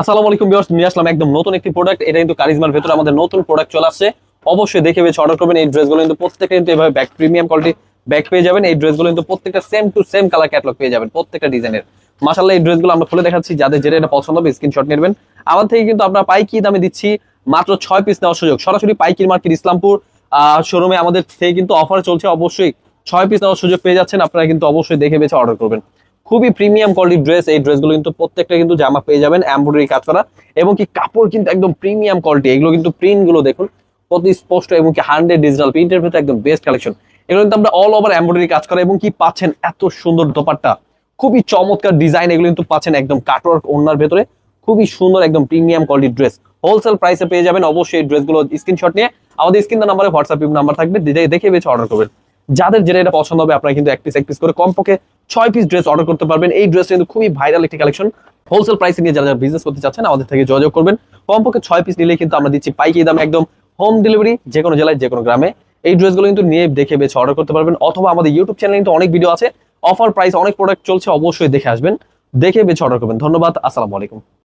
আসসালামু আলাইকুম ভিউয়ার্স, নিয়ে আসলাম একদম নতুন একটি প্রোডাক্ট এটা কিন্তু কারিজমার ভেতরে আমাদের নতুন প্রোডাক্ট চলে আসছে। অবশ্যই দেখে বেছে অর্ডার করবেন। এই ড্রেসগুলো কিন্তু প্রত্যেকটা কিন্তু এভাবে ব্যাক প্রিমিয়াম কোয়ালিটি ব্যাক পেয়ে যাবেন। এই ড্রেসগুলো কিন্তু প্রত্যেকটা same to same colour catalogue পেয়ে যাবেন প্রত্যেকটা ডিজাইনের। মাশাআল্লাহ, এই ড্রেসগুলো আমরা খুলে দেখাচ্ছি। যাদের যেটা এটা পছন্দ হবে স্ক্রিনশট নেবেন। আমার থেকে কিন্তু আমরা পাইকি দামে দিচ্ছি মাত্র ছয় পিস নেওয়ার সুযোগ। সরাসরি পাইকির মার্কেট ইসলামপুর শোরুমে আমাদের থেকে কিন্তু অফার চলছে। অবশ্যই ছয় পিস নেওয়ার সুযোগ পেয়ে যাচ্ছেন। আপনারা কিন্তু অবশ্যই দেখে বেছে অর্ডার করবেন। খুবই প্রিমিয়াম কোয়ালিটির ড্রেস এই ড্রেসগুলো কিন্তু প্রত্যেকটা কিন্তু জামা পেয়ে যাবেন এমব্রয়ডারি কাজ করা এবং কি কাপড় কিন্তু একদম প্রিমিয়াম কোয়ালিটি এগুলো কিন্তু প্রিন্টগুলো দেখুন কত স্পষ্ট এবং কি হান্ড্রেড ডিজিটাল প্রিন্টের ভিতরে একদম বেস্ট কালেকশন এগুলো কিন্তু আমরা অল ওভার এমব্রয়ডারি কাজ করা এবং কি পাচ্ছেন এত সুন্দর দোপাট্টা। খুবই চমৎকার ডিজাইন এগুলো কিন্তু পাচ্ছেন একদম কাটওয়ার্ক ওনার ভেতরে, খুবই সুন্দর একদম প্রিমিয়াম কোয়ালিটির ড্রেস হোলসেল প্রাইসে পেয়ে যাবেন অবশ্যই এই ড্রেসগুলো স্ক্রিনশট নিয়ে। আমাদের স্ক্রিন নাম্বারে হোয়াটসঅ্যাপ নাম্বার থাকবে, দেখে বেছে অর্ডার করবেন। যাদের যেটা এটা পছন্দ হবে, আপনারা কিন্তু এক পিস এক পিস করে কমপক্ষে ছয় পিস ড্রেস অর্ডার করতে পারবেন। এই ড্রেসটা কিন্তু খুবই ভাইরাল একটি কালেকশন হোলসেল প্রাইসে নিয়ে যারা যারা বিজনেস করতে চাচ্ছেন, আমাদের থেকে যোগাযোগ করবেন। কমপক্ষে ছয় পিস নিলে কিন্তু আমরা দিচ্ছি পাইকি দাম একদম হোম ডেলিভারি যে কোনো জেলায়, যে কোনো গ্রামে। এই ড্রেসগুলো কিন্তু নিয়ে দেখে বেছে অর্ডার করতে পারবেন, অথবা আমাদের ইউটিউব চ্যানেলে কিন্তু অনেক ভিডিও আছে। অফার প্রাইস অনেক প্রোডাক্ট চলছে, অবশ্যই দেখে আসবেন। দেখে বেছে অর্ডার করবেন। ধন্যবাদ, আসসালামু আলাইকুম।